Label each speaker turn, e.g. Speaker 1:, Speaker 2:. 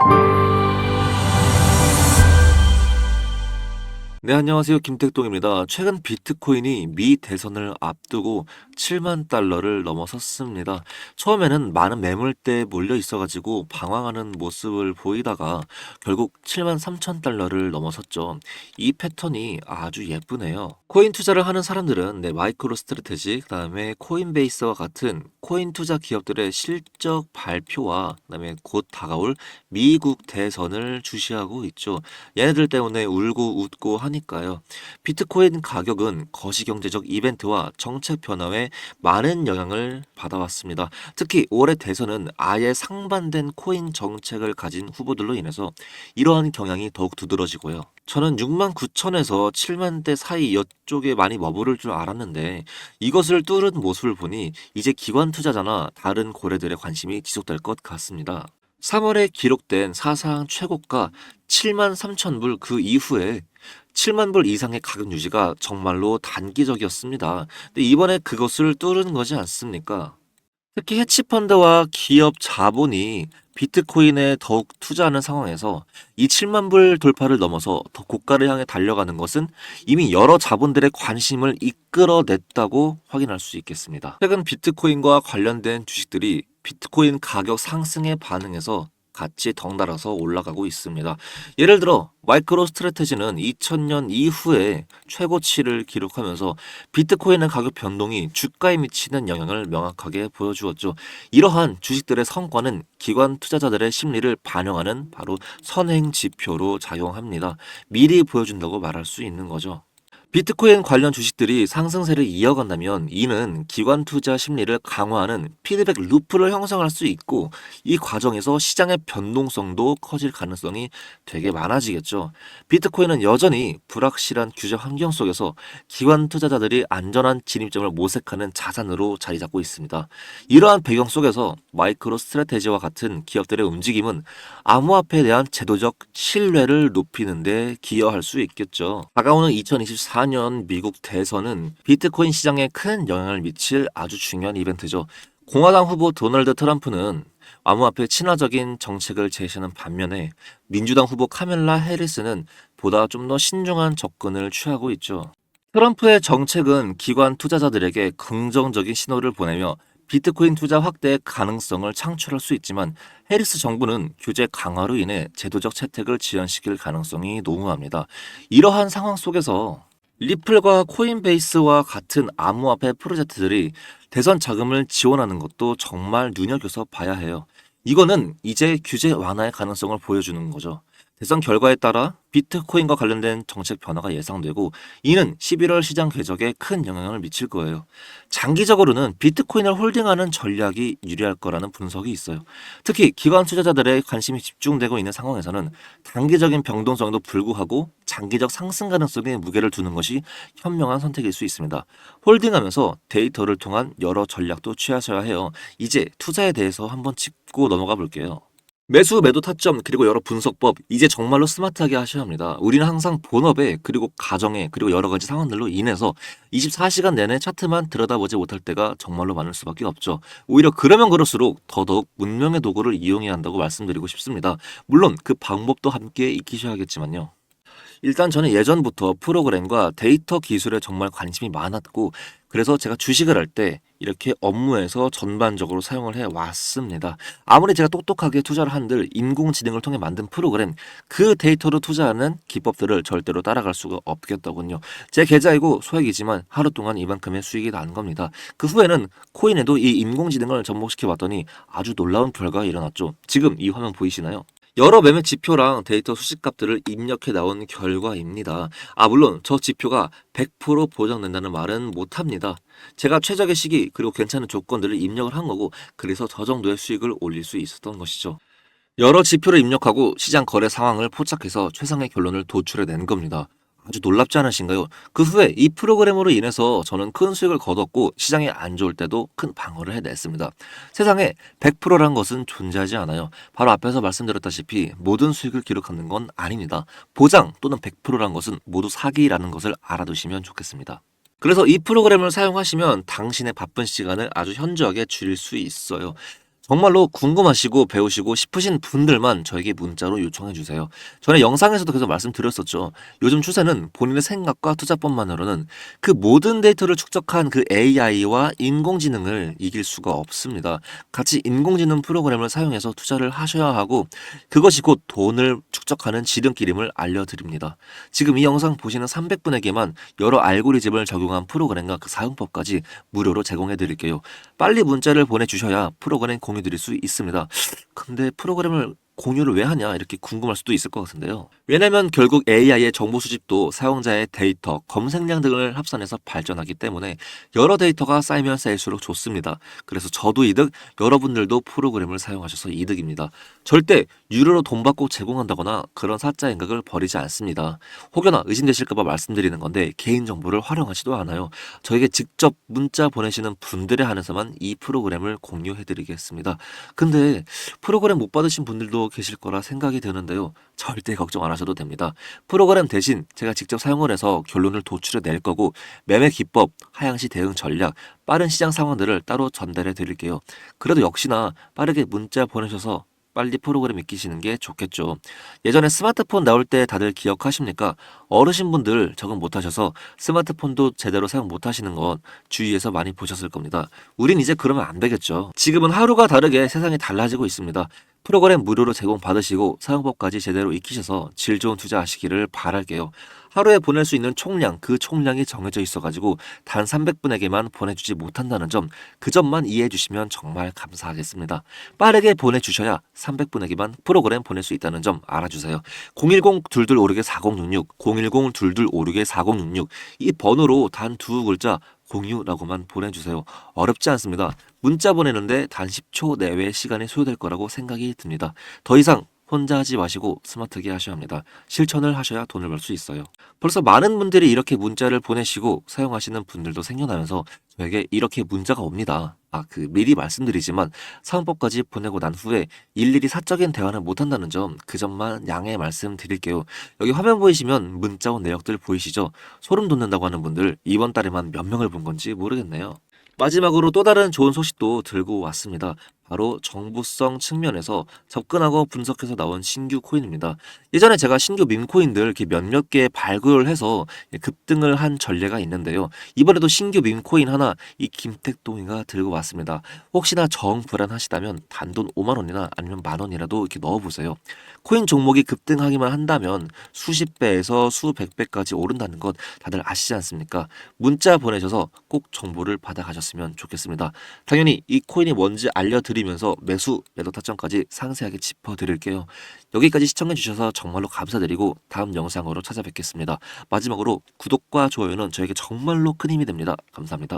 Speaker 1: thank you 네, 안녕하세요. 김택동입니다. 최근 비트코인이 미 대선을 앞두고 7만 달러를 넘어섰습니다. 처음에는 많은 매물대에 몰려 있어가지고 방황하는 모습을 보이다가 결국 7만 3천 달러를 넘어섰죠. 이 패턴이 아주 예쁘네요. 코인 투자를 하는 사람들은 네, 마이크로 스트래테지, 그 다음에 코인베이스와 같은 코인 투자 기업들의 실적 발표와 그 다음에 곧 다가올 미국 대선을 주시하고 있죠. 얘네들 때문에 울고 웃고 하니까요. 비트코인 가격은 거시경제적 이벤트와 정책 변화에 많은 영향을 받아왔습니다. 특히 올해 대선은 아예 상반된 코인 정책을 가진 후보들로 인해서 이러한 경향이 더욱 두드러지고요. 저는 6만 9천에서 7만 대 사이 이쪽에 많이 머무를 줄 알았는데 이것을 뚫은 모습을 보니 이제 기관 투자자나 다른 고래들의 관심이 지속될 것 같습니다. 3월에 기록된 사상 최고가 7만 3천 불 그 이후에 7만 불 이상의 가격 유지가 정말로 단기적이었습니다. 근데 이번에 그것을 뚫은 거지 않습니까? 특히 해치펀드와 기업 자본이 비트코인에 더욱 투자하는 상황에서 이 7만 불 돌파를 넘어서 더 고가를 향해 달려가는 것은 이미 여러 자본들의 관심을 이끌어냈다고 확인할 수 있겠습니다. 최근 비트코인과 관련된 주식들이 비트코인 가격 상승에 반응해서 같이 덩달아서 올라가고 있습니다. 예를 들어 마이크로 스트래테지는 2000년 이후에 최고치를 기록하면서 비트코인의 가격 변동이 주가에 미치는 영향을 명확하게 보여주었죠. 이러한 주식들의 성과는 기관 투자자들의 심리를 반영하는 바로 선행 지표로 작용합니다. 미리 보여준다고 말할 수 있는 거죠. 비트코인 관련 주식들이 상승세를 이어간다면 이는 기관 투자 심리를 강화하는 피드백 루프를 형성할 수 있고 이 과정에서 시장의 변동성도 커질 가능성이 되게 많아지겠죠. 비트코인은 여전히 불확실한 규제 환경 속에서 기관 투자자들이 안전한 진입점을 모색하는 자산으로 자리 잡고 있습니다. 이러한 배경 속에서 마이크로 스트래테지와 같은 기업들의 움직임은 암호화폐에 대한 제도적 신뢰를 높이는 데 기여할 수 있겠죠. 다가오는 2024 2024년 미국 대선은 비트코인 시장에 큰 영향을 미칠 아주 중요한 이벤트죠. 공화당 후보 도널드 트럼프는 암호화폐 친화적인 정책을 제시하는 반면에 민주당 후보 카멜라 해리스는 보다 좀 더 신중한 접근을 취하고 있죠. 트럼프의 정책은 기관 투자자들에게 긍정적인 신호를 보내며 비트코인 투자 확대의 가능성을 창출할 수 있지만 해리스 정부는 규제 강화로 인해 제도적 채택을 지연시킬 가능성이 농후합니다. 이러한 상황 속에서 리플과 코인베이스와 같은 암호화폐 프로젝트들이 대선 자금을 지원하는 것도 정말 눈여겨서 봐야 해요. 이거는 이제 규제 완화의 가능성을 보여주는 거죠. 대선 결과에 따라 비트코인과 관련된 정책 변화가 예상되고 이는 11월 시장 궤적에 큰 영향을 미칠 거예요. 장기적으로는 비트코인을 홀딩하는 전략이 유리할 거라는 분석이 있어요. 특히 기관 투자자들의 관심이 집중되고 있는 상황에서는 단기적인 변동성에도 불구하고 장기적 상승 가능성에 무게를 두는 것이 현명한 선택일 수 있습니다. 홀딩하면서 데이터를 통한 여러 전략도 취하셔야 해요. 이제 투자에 대해서 한번 짚고 넘어가 볼게요. 매수, 매도 타점, 그리고 여러 분석법, 이제 정말로 스마트하게 하셔야 합니다. 우리는 항상 본업에, 그리고 가정에, 그리고 여러 가지 상황들로 인해서 24시간 내내 차트만 들여다보지 못할 때가 정말로 많을 수밖에 없죠. 오히려 그러면 그럴수록 더더욱 문명의 도구를 이용해야 한다고 말씀드리고 싶습니다. 물론 그 방법도 함께 익히셔야겠지만요. 일단 저는 예전부터 프로그램과 데이터 기술에 정말 관심이 많았고 그래서 제가 주식을 할 때 이렇게 업무에서 전반적으로 사용을 해 왔습니다. 아무리 제가 똑똑하게 투자를 한들 인공지능을 통해 만든 프로그램 그 데이터로 투자하는 기법들을 절대로 따라갈 수가 없겠더군요. 제 계좌이고 소액이지만 하루 동안 이만큼의 수익이 나는 겁니다. 그 후에는 코인에도 이 인공지능을 접목시켜 봤더니 아주 놀라운 결과가 일어났죠. 지금 이 화면 보이시나요? 여러 매매 지표랑 데이터 수식값들을 입력해 나온 결과입니다. 아, 물론 저 지표가 100% 보장된다는 말은 못합니다. 제가 최적의 시기 그리고 괜찮은 조건들을 입력을 한 거고 그래서 저 정도의 수익을 올릴 수 있었던 것이죠. 여러 지표를 입력하고 시장 거래 상황을 포착해서 최상의 결론을 도출해 낸 겁니다. 아주 놀랍지 않으신가요? 그 후에 이 프로그램으로 인해서 저는 큰 수익을 거뒀고 시장이 안 좋을 때도 큰 방어를 해냈습니다. 세상에 100%란 것은 존재하지 않아요. 바로 앞에서 말씀드렸다시피 모든 수익을 기록하는 건 아닙니다. 보장 또는 100%란 것은 모두 사기라는 것을 알아두시면 좋겠습니다. 그래서 이 프로그램을 사용하시면 당신의 바쁜 시간을 아주 현저하게 줄일 수 있어요. 정말로 궁금하시고 배우시고 싶으신 분들만 저에게 문자로 요청해 주세요. 전에 영상에서도 계속 말씀드렸었죠. 요즘 추세는 본인의 생각과 투자법만으로는 그 모든 데이터를 축적한 그 AI와 인공지능을 이길 수가 없습니다. 같이 인공지능 프로그램을 사용해서 투자를 하셔야 하고 그것이 곧 돈을 축적하는 지름길임을 알려드립니다. 지금 이 영상 보시는 300분에게만 여러 알고리즘을 적용한 프로그램과 그 사용법까지 무료로 제공해 드릴게요. 빨리 문자를 보내주셔야 프로그램 공유 드릴 수 있습니다. 근데 프로그램을 공유를 왜 하냐 이렇게 궁금할 수도 있을 것 같은데요. 왜냐면 결국 AI의 정보 수집도 사용자의 데이터, 검색량 등을 합산해서 발전하기 때문에 여러 데이터가 쌓이면 쌓일수록 좋습니다. 그래서 저도 이득, 여러분들도 프로그램을 사용하셔서 이득입니다. 절대 유료로 돈 받고 제공한다거나 그런 사자 인각을 버리지 않습니다. 혹여나 의심되실까봐 말씀드리는 건데 개인정보를 활용하지도 않아요. 저에게 직접 문자 보내시는 분들에 한해서만 이 프로그램을 공유해드리겠습니다. 근데 프로그램 못 받으신 분들도 계실 거라 생각이 드는데요. 절대 걱정 안 하셔도 됩니다. 프로그램 대신 제가 직접 사용을 해서 결론을 도출해 낼 거고 매매 기법, 하향시 대응 전략, 빠른 시장 상황들을 따로 전달해 드릴게요. 그래도 역시나 빠르게 문자 보내셔서 빨리 프로그램 익히시는 게 좋겠죠. 예전에 스마트폰 나올 때 다들 기억하십니까? 어르신분들 적응 못하셔서 스마트폰도 제대로 사용 못하시는 건 주위에서 많이 보셨을 겁니다. 우린 이제 그러면 안 되겠죠. 지금은 하루가 다르게 세상이 달라지고 있습니다. 프로그램 무료로 제공 받으시고 사용법까지 제대로 익히셔서 질 좋은 투자하시기를 바랄게요. 하루에 보낼 수 있는 총량, 그 총량이 정해져 있어가지고 단 300분에게만 보내주지 못한다는 점, 그 점만 이해해 주시면 정말 감사하겠습니다. 빠르게 보내주셔야 300분에게만 프로그램 보낼 수 있다는 점 알아주세요. 010-2256-4066, 010-2256-4066, 이 번호로 단 두 글자 공유라고만 보내주세요. 어렵지 않습니다. 문자 보내는데 단 10초 내외 시간이 소요될 거라고 생각이 듭니다. 더 이상 혼자 하지 마시고 스마트하게 하셔야 합니다. 실천을 하셔야 돈을 벌 수 있어요. 벌써 많은 분들이 이렇게 문자를 보내시고 사용하시는 분들도 생겨나면서 저에게 이렇게 문자가 옵니다. 아, 그 미리 말씀드리지만 사용법까지 보내고 난 후에 일일이 사적인 대화는 못 한다는 점, 그 점만 양해 말씀드릴게요. 여기 화면 보이시면 문자 온 내역들 보이시죠? 소름 돋는다고 하는 분들 이번 달에만 몇 명을 본 건지 모르겠네요. 마지막으로 또 다른 좋은 소식도 들고 왔습니다. 바로 정부성 측면에서 접근하고 분석해서 나온 신규 코인입니다. 예전에 제가 신규 밈코인들 이렇게 몇몇 개 발굴을 해서 급등을 한 전례가 있는데요. 이번에도 신규 밈코인 하나 이 김택동이가 들고 왔습니다. 혹시나 정 불안하시다면 단돈 5만 원이나 아니면 만 원이라도 이렇게 넣어보세요. 코인 종목이 급등하기만 한다면 수십 배에서 수백 배까지 오른다는 것 다들 아시지 않습니까? 문자 보내셔서 꼭 정보를 받아가셨으면 좋겠습니다. 당연히 이 코인이 뭔지 알려 드리면서 매수, 매도 타점까지 상세하게 짚어드릴게요. 여기까지 시청해주셔서 정말로 감사드리고 다음 영상으로 찾아뵙겠습니다. 마지막으로 구독과 좋아요는 저에게 정말로 큰 힘이 됩니다. 감사합니다.